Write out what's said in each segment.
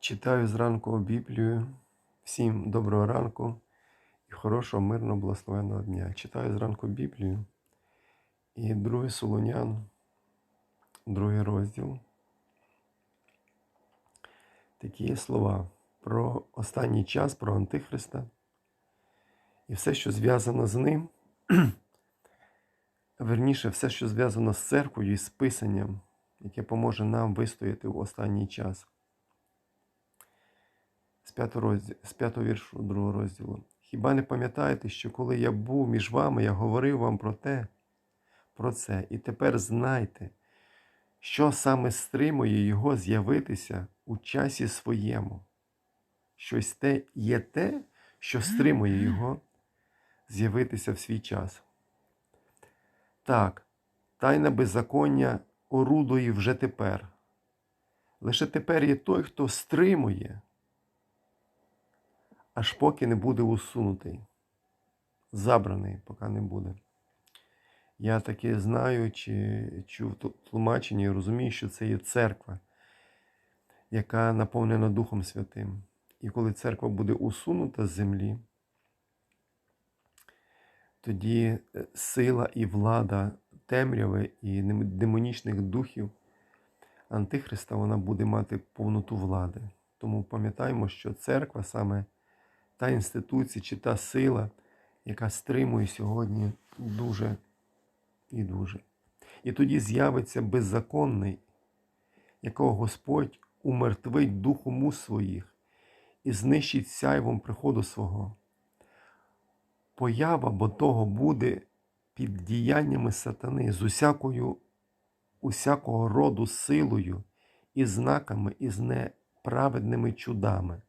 Читаю зранку Біблію. Всім доброго ранку і хорошого, мирного, благословенного дня. Читаю зранку Біблію і другий Солонян, другий розділ. Такі слова про останній час, про Антихриста і все, що зв'язано з ним. Верніше, все, що зв'язано з церквою і з писанням, яке поможе нам вистояти в останній час. З п'ятого розділу, з п'ятого віршу другого розділу. Хіба не пам'ятаєте, що коли я був між вами, я говорив вам про те, про це, і тепер знайте, що саме стримує його з'явитися у часі своєму. Щось те є те, що стримує його з'явитися в свій час. Так, тайна беззаконня орудує вже тепер. Лише тепер є той, хто стримує, аж поки не буде усунутий, забраний, поки не буде. Я таки знаю, чи чув тлумачення і розумію, що це є церква, яка наповнена Духом Святим. І коли церква буде усунута з землі, тоді е, сила і влада темряви і демонічних духів Антихриста вона буде мати повноту влади. Тому пам'ятаємо, що церква саме та інституція чи та сила, яка стримує сьогодні дуже і дуже. І тоді з'явиться беззаконний, якого Господь умертвить духу мус своїх і знищить сяйвом приходу свого. Поява бо того буде під діяннями сатани з усякою, усякого роду силою і знаками, і з неправедними чудами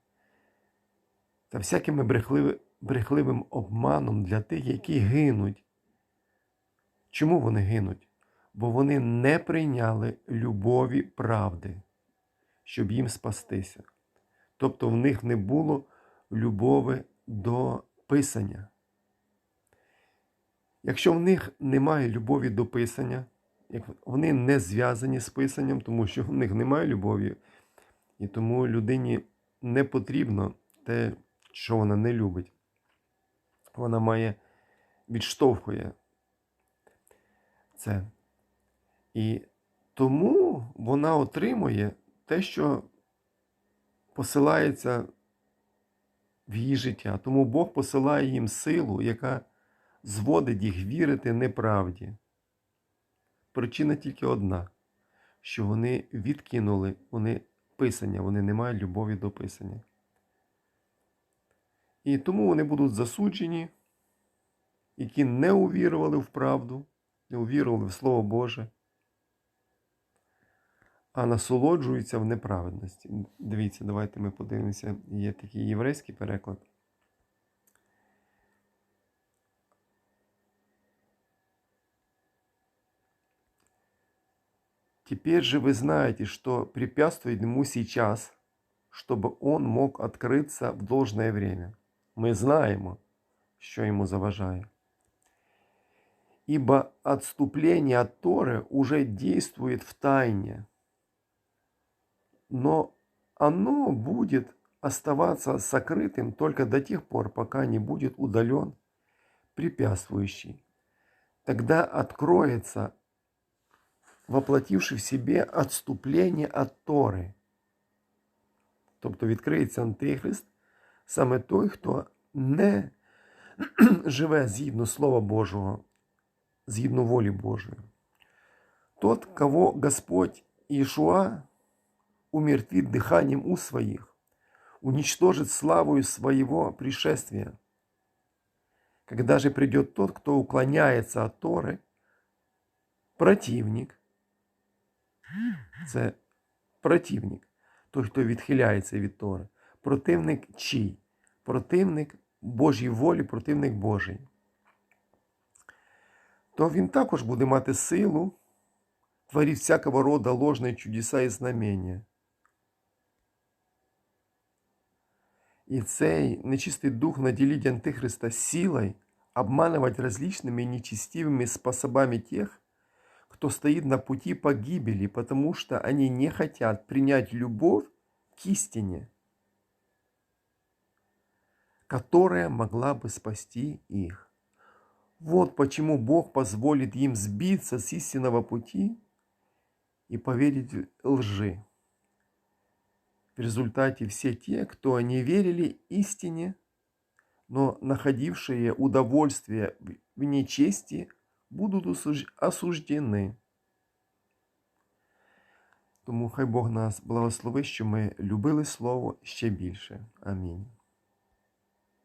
та всякими брехливи, брехливим обманом для тих, які гинуть. Чому вони гинуть? Бо вони не прийняли любові правди, щоб їм спастися. Тобто в них не було любові до Писання. Якщо в них немає любові до Писання, вони не зв'язані з Писанням, тому що в них немає любові, і тому людині не потрібно те, що вона не любить. Вона має відштовхує це. І тому вона отримує те, що посилається в її життя. Тому Бог посилає їм силу, яка зводить їх вірити неправді. Причина тільки одна, що вони відкинули вони писання, вони не мають любові до писання. І тому вони будуть засуджені, які не увірували в правду, не увірували в Слово Боже, а насолоджуються в неправедності. Дивіться, давайте ми подивимося, є такий єврейський переклад. Теперь же вы знаете, что препятствует ему сейчас, чтобы он мог открыться в должное время. Ми знаємо, що йому заважає. Ибо отступление от Торы уже действует в тайне, но оно будет оставаться сокрытым только до тех пор, пока не будет удален препятствующий. Тогда откроется, воплотивший в себе отступление от Тори. Тобто відкриється Антихрист, саме той, хто не живе згідно Слова Божого, згідно волі Божої. Тот, кого Господь Иешуа умертвит дыханием у своих, уничтожит славою своего пришествия. Когда же придет тот, кто уклоняется от Торы, противник, це противник, той, хто відхиляється від Тори, противник чий? Противник Божій волі, противник Божий. То він також буде мати силу творить всякого рода ложные чудеса і знамення. І цей нечистий дух наделить Антихриста силой обманывать различными нечестивыми способами тех, кто стоит на пути погибели, потому что они не хотят принять любовь к истине, которая могла бы спасти их. Вот почему Бог позволит им сбиться с истинного пути и поверить лжи. В результате все те, кто не верили истине, но находившие удовольствие в- нечести, будут осуж- осуждены. Тому хай Бог нас благословить, що ми любили Слово ще більше. Амінь.